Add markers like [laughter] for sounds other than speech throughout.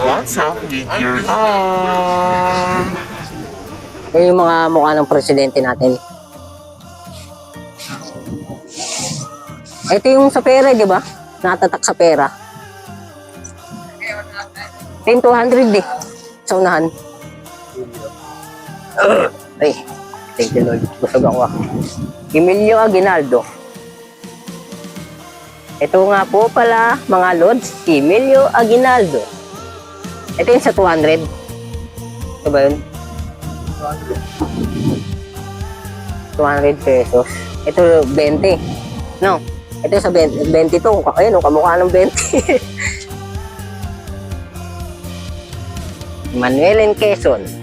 What's up with your arm? Yung mga mukha ng presidente natin. Ito yung sa pera, di ba? Natatak sa pera. 10-200 eh. Sa unahan. Ay, thank you Lord. Busog ako ah. Emilio Aguinaldo. Ito nga po pala, mga Lods, Emilio Aguinaldo. Ito yung sa 200. Ito ba yun? 200 pesos. Ito 20. No. Ito sa 20, 20 to. Ayun, oh, kamukha ng 20. Manuel and Quezon.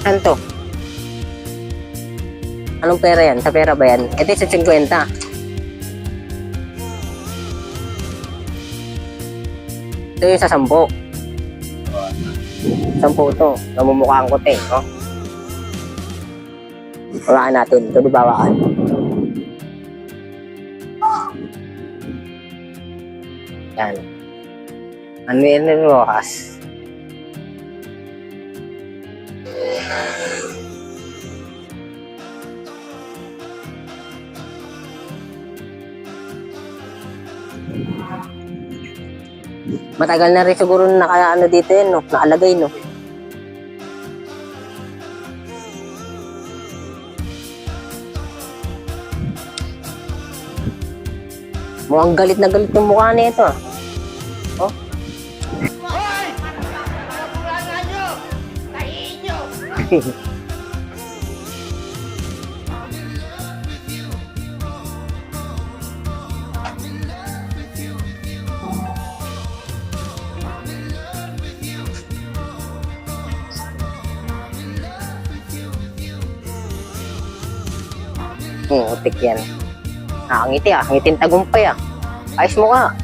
Saan to? Anong pera yan? Sa pera ba yan? Ito yung sa 50. Ito yung sa 10. 10 to. Namumukha ang kote. No? Walaan natin. Ito di bawaan. Yan. Manuel Rojas. Matagal na rin siguro naka ano dito yun, no? Nakalagay, no? Mukhang galit na galit yung mukha nito. ah. Oh. Hmm, utik yan. Ah, ang ngiti ah. Ngitin tagumpay ah. Ayos mo ka.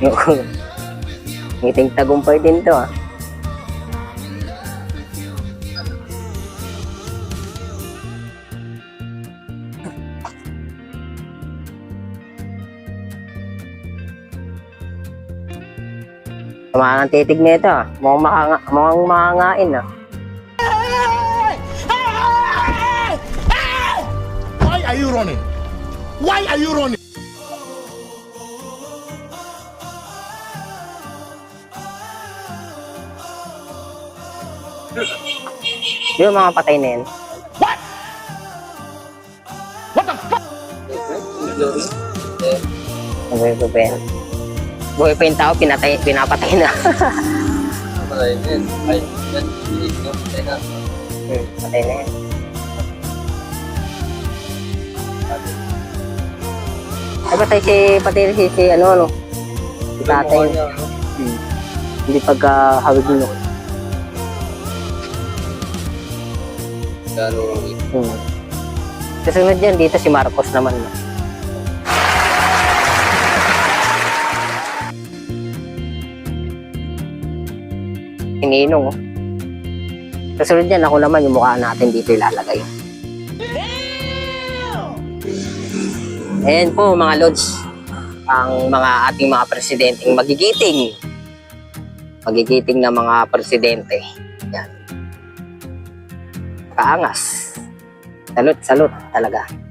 [laughs] Ngiting tagumpay din to ah. Tama ang titig nito. Mukhang, makanga, mukhang makangain ah. Why are you running? Why are you running? Yung mga patay na yun. What? What the fuck? Ba yan? Buhay pa yung tao, pinatay, pinapatay na. Patay na yun. Ay, yan. Bilis nyo. Patay na. hmm, patay na yan. Ay, patay si, patay si, si ano, ano. Si tatay. Mukha niya, no? Hmm. Hindi pagkahawig nyo. Gano'ng Hmm. Kasunod yan, dito si Marcos naman. No? Ininong, oh. Kasunod yan, ako naman yung mukha natin dito ilalagay. Ayan po mga lods, ang mga ating mga presidenteng magigiting. Magigiting na mga presidente. Yan. Kaangas. Salute, salute talaga.